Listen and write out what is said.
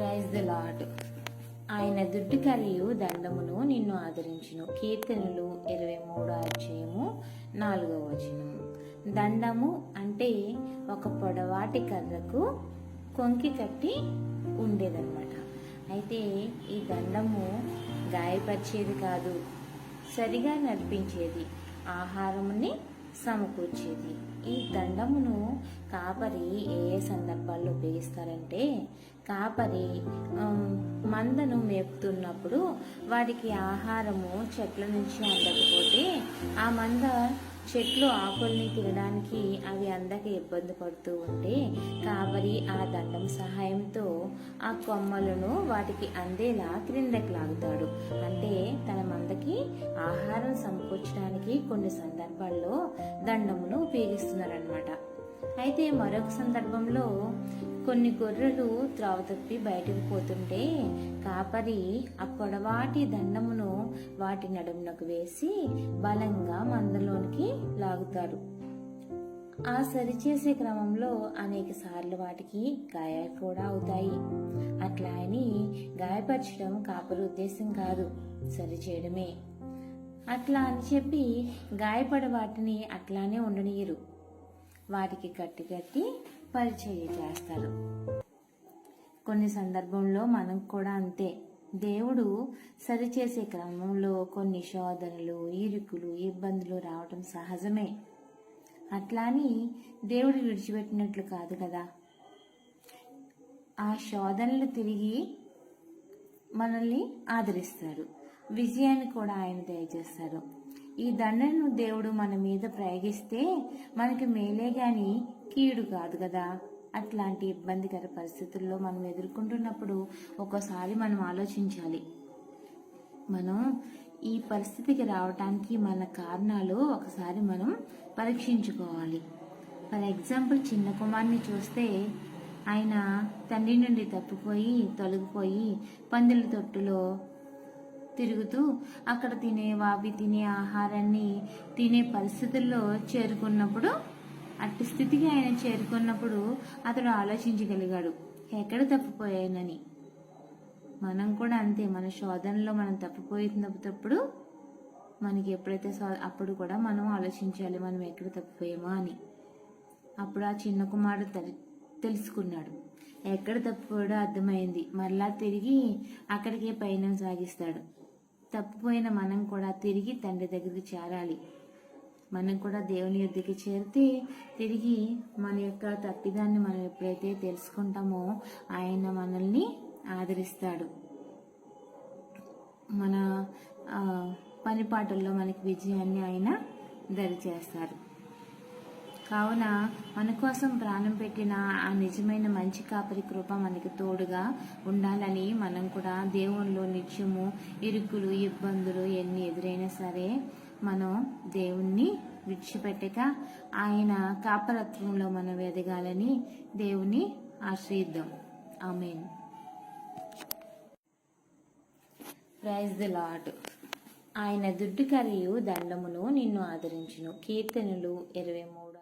Praise the lord ఆయన దుడ్డు కలియు దండమును నిన్ను ఆదరించును. కీర్తనలు ఇరవై మూడో అధ్యాయము నాలుగవ వచనము దండము అంటే ఒక పొడవాటి కర్రకు కొంకి కట్టి ఉండేదన్నమాట. అయితే ఈ దండము గాయపరిచేది కాదు సరిగా నడిపించేది ఆహారముని సమకూర్చేది. ఈ దండమును కాపరి ఏ ఏ సందర్భాల్లో ఉపయోగిస్తారంటే కాపరి మందను మేపుతున్నప్పుడు వాటికి ఆహారము చెట్ల నుంచి అందకపోతే ఆ మంద చెట్లు ఆకుల్ని తినడానికి అవి అందక ఇబ్బంది పడుతూ ఉంటే కాపరి ఆ దండం సహాయంతో ఆ కొమ్మలను వాటికి అందేలా క్రిందకి లాగుతాడు. అంటే తన మందకి ఆహారం సమకూర్చడానికి కొన్ని సందర్భాల్లో దండమును ఉపయోగిస్తున్నారనమాట అయితే మరొక సందర్భంలో కొన్ని గొర్రెలు త్రోవ తప్పి బయటకు పోతుంటే కాపరి ఆ పొడవాటి దండమును వాటి నడుమునకు వేసి బలంగా మందలోనికి లాగుతారు ఆ సరిచేసే క్రమంలో అనేక సార్లు వాటికి గాయాలు కూడా అవుతాయి. అట్లా అని గాయపరచడం కాపరి ఉద్దేశం కాదు సరిచేయడమే. అట్లా అని చెప్పి గాయపడ వాటిని అట్లానే ఉండనీయరు. వాటికి కట్టి కట్టి పరిచయం చేస్తారు. కొన్ని సందర్భంలో మనం కూడా అంతే. దేవుడు సరిచేసే క్రమంలో కొన్ని శోధనలు ఇరుకులు ఇబ్బందులు రావటం సహజమే. అట్లాని దేవుడు విడిచిపెట్టినట్లు కాదు కదా. ఆ శోధనలు తిరిగి మనల్ని ఆదరిస్తాడు విజయాన్ని కూడా ఆయన దయచేస్తాడు ఈ దండను దేవుడు మన మీద ప్రయోగిస్తే మనకి మేలే గాని కీడు కాదు కదా. అట్లాంటి ఇబ్బందికర పరిస్థితుల్లో మనం ఎదుర్కొంటున్నప్పుడు ఒక్కోసారి మనం ఆలోచించాలి. మనం ఈ పరిస్థితికి రావటానికి మన కారణాలు ఒకసారి మనం పరీక్షించుకోవాలి. ఫర్ ఎగ్జాంపుల్ చిన్న కుమార్ని చూస్తే ఆయన తండ్రి నుండి తప్పిపోయి తొలగిపోయి పందుల తొట్టులో తిరుగుతూ అక్కడ తినే వావి తినే ఆహారాన్ని తినే పరిస్థితుల్లో చేరుకున్నప్పుడు అట్టి స్థితికి ఆయన చేరుకున్నప్పుడు అతడు ఆలోచించగలిగాడు. ఎక్కడ తప్పిపోయానని. మనం కూడా అంతే మన శోధనలో మనం తప్పిపోయినప్పుడు మనకి ఎప్పుడైతే అప్పుడు కూడా మనం ఆలోచించాలి మనం ఎక్కడ తప్పిపోయామో అని. అప్పుడు ఆ చిన్న కుమారుడు తెలి- తెలుసుకున్నాడు. ఎక్కడ తప్పిపోయాడో అర్థమైంది. మరలా తిరిగి అక్కడికే పయనం సాగిస్తాడు. తప్పిపోయిన మనం కూడా తిరిగి తండ్రి దగ్గరికి చేరాలి. మనం కూడా దేవుని యుద్ధకి చేరితే తిరిగి మన యొక్క తప్పిదాన్ని మనం ఎప్పుడైతే తెలుసుకుంటామో ఆయన మనల్ని ఆదరిస్తాడు. మన పనిపాటల్లో పని పాటల్లో మనకి విజయాన్ని ఆయన దరిచేస్తారు కావున మన కోసం ప్రాణం పెట్టిన ఆ నిజమైన మంచి కాపరి కృప మనకి తోడుగా ఉండాలని మనం కూడా దేవునిలో నిత్యము ఇరుకులు ఇబ్బందులు ఎన్ని ఎదురైనా సరే మనం దేవుణ్ణి విడిచిపెట్టక ఆయన కాపరత్వంలో మనం ఎదగాలని దేవుని ఆశ్రయిద్దాం. ఆమెన్. ప్రైజ్ ది లాడ్ ఆయన దుడ్డు కరియు దండమును నిన్ను ఆదరించును. కీర్తనలు ఇరవై మూడు